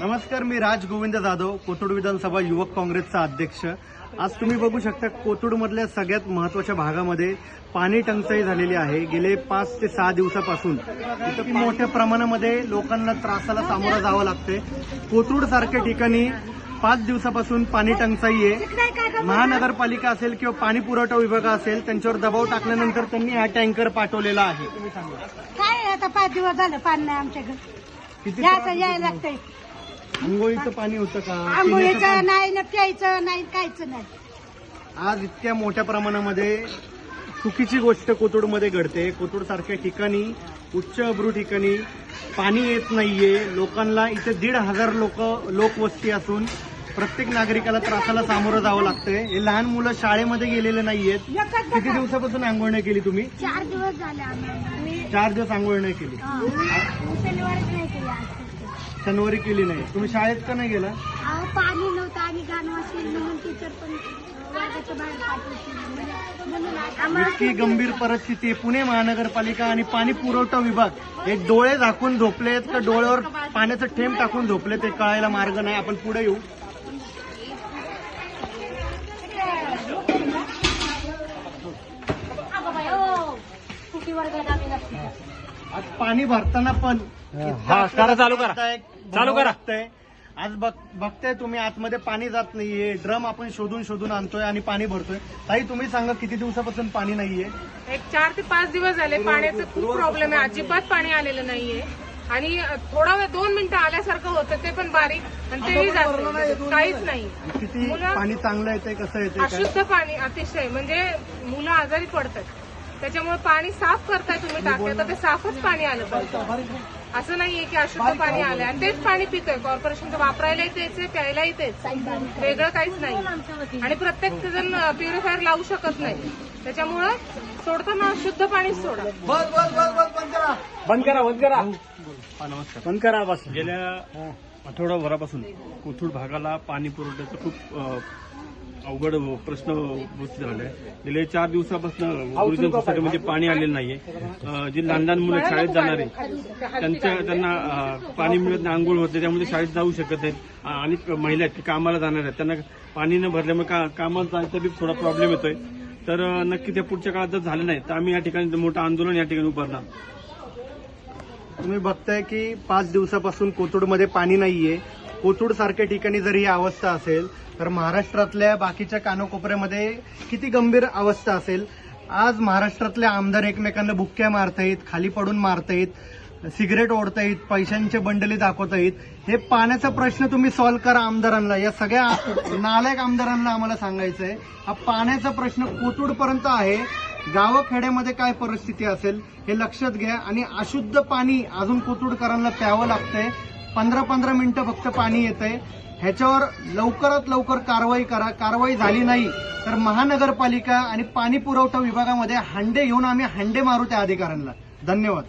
नमस्कार मी राज गोविंद जाधव कोथरूड विधानसभा युवक काँग्रेसचा अध्यक्ष. आज तुम्ही बघू शकता कोथरूडमधल्या सगळ्यात महत्त्वाच्या भागामध्ये पाणी टंचाई झालेली आहे. गेले पाच ते सहा दिवसापासून इथं मोठ्या प्रमाणामध्ये लोकांना त्रासाला सामोरं जावं लागतंय. कोथरूड सारख्या ठिकाणी पाच दिवसापासून पाणी टंचाई आहे. महानगरपालिका असेल किंवा पाणी पुरवठा विभाग असेल त्यांच्यावर दबाव टाकल्यानंतर त्यांनी हा टँकर पाठवलेला आहे. काय आता पाच दिवस झालं पाणी नाही यायचं त्रास यायला? लागतंय. आंघोळीचं पाणी होतं का? पिण्याचं आंघोळीचं पाणी? नाही ना प्यायचं नाही काहीच नाही. आज इतक्या मोठ्या प्रमाणामध्ये चुकीची गोष्ट कोथरूडमध्ये घडते. कोथरूड सारख्या ठिकाणी उच्च अब्रू ठिकाणी पाणी येत नाहीये. लोकांना इथे दीड हजार लोक लोकवस्ती असून प्रत्येक नागरिकाला त्रासाला सामोरं जावं लागतंय. हे लहान मुलं शाळेमध्ये गेलेले नाहीयेत. एकच किती दिवसापासून आंघोळ नाही केली तुम्ही? चार दिवस झाले चार दिवस आंघोळ नाही केली. शनिवारी केली नाही. तुम्ही शाळेत का नाही गेला? अहो, पाणी नव्हतं आणि गाणं वाजतील म्हणून टीचर पण वर्गाच्या बाहेर पाठवतील म्हणून. आम्हाला इतकी गंभीर परिस्थिती आहे. पुणे महानगरपालिका आणि पाणी पुरवठा विभाग हे डोळे झाकून झोपलेत का डोळ्यावर पाण्याचं थेंब टाकून झोपले ते कळायला मार्ग नाही. आपण पुढे येऊ. कुठे वर्गात आम्ही नसतो. आज पाणी भरताना पण हा, करा, चालू करा. चालू करा. आज बघ बघताय तुम्ही आतमध्ये पाणी जात नाहीये. ड्रम आपण शोधून शोधून आणतोय आणि पाणी भरतोय. ताई तुम्ही सांगा किती दिवसापासून पाणी नाहीये? एक चार ते पाच दिवस झाले. पाण्याचं खूप प्रॉब्लेम आहे. अजिबात पाणी आलेलं नाहीये. आणि थोडा वेळ दोन मिनिटं आल्यासारखं होतं. ते पण बारीक. आणि तेही जास्त. काहीच नाही. किती मुलं- पाणी चांगलं येतंय कसं येतंय काय? अशुद्ध पाणी अतिशय. म्हणजे मुलं आजारी पडतात. त्याच्यामुळे पाणी साफ करताय तुम्ही टाकलं तर ते साफच पाणी आलं पाहिजे. असं नाहीये की अशुद्ध पाणी आलंय. आणि तेच पाणी पितोय. कॉर्पोरेशनचं वापरायलाही तेच आहे प्यायलाही तेच वेगळं काहीच नाही. आणि प्रत्येक जण प्युरिफायर लावू शकत नाही. त्याच्यामुळं सोडताना शुद्ध पाणीच सोडा. बंद करा. बंद करा हा, नमस्कार. बंद करा बस. गेल्या आठवडाभरापासून कोथरूड भागाला पाणी पुरवठ्याचा खूप अवघड प्रश्न उपस्थित झाला आहे गेले चार दिवसापासून गुरुजन सोसायटीमध्ये पाणी आलेलं नाहीये. जी लहान लहान मुलं शाळेत जाणारे त्यांच्या त्यांना पाणी मिळत नाही आंघोळ होते त्यामुळे शाळेत जाऊ शकत नाहीत. आणि महिला आहेत की कामाला जाणार आहेत. त्यांना पाणी न भरल्यामुळे का कामाला जायचा बी थोडा प्रॉब्लेम येतोय. तर नक्की त्या पुढच्या काळात जर झालं नाही तर आम्ही या ठिकाणी मोठं आंदोलन या ठिकाणी उभारणार. तुम्ही बघताय की पाच दिवसापासून कोथरूडमध्ये पाणी नाहीये. कोथरूड सारख्या ठिकाणी जर ही अवस्था असेल तर महाराष्ट्रातल्या बाकीच्या कानाकोपऱ्यामध्ये किती गंभीर अवस्था असेल. आज महाराष्ट्रातले आमदार एकमेकांना बुक्क्या मारतायत खाली पडून मारतायत सिगरेट ओढतायत पैशांचे बंडली दाखवतायत. हे पाण्याचा प्रश्न तुम्ही सॉल्व्ह करा आमदारांना. या सगळ्या नालायक आमदारांना आम्हाला सांगायचं आहे हा पाण्याचा प्रश्न कोथरूडपर्यंत आहे. गावखेड्यामध्ये काय परिस्थिती असेल हे लक्षात घ्या. आणि अशुद्ध पाणी अजून कोथरूडकरांना प्यावं लागतंय. पंधरा पंधरा मिनिटं फक्त पाणी येतंय. ह्याच्यावर लवकरात लवकर कारवाई करा. कारवाई झाली नाही तर महानगरपालिका आणि पाणी पुरवठा विभागामध्ये हंडे घेऊन आम्ही हंडे मारू त्या अधिकाऱ्यांना. धन्यवाद.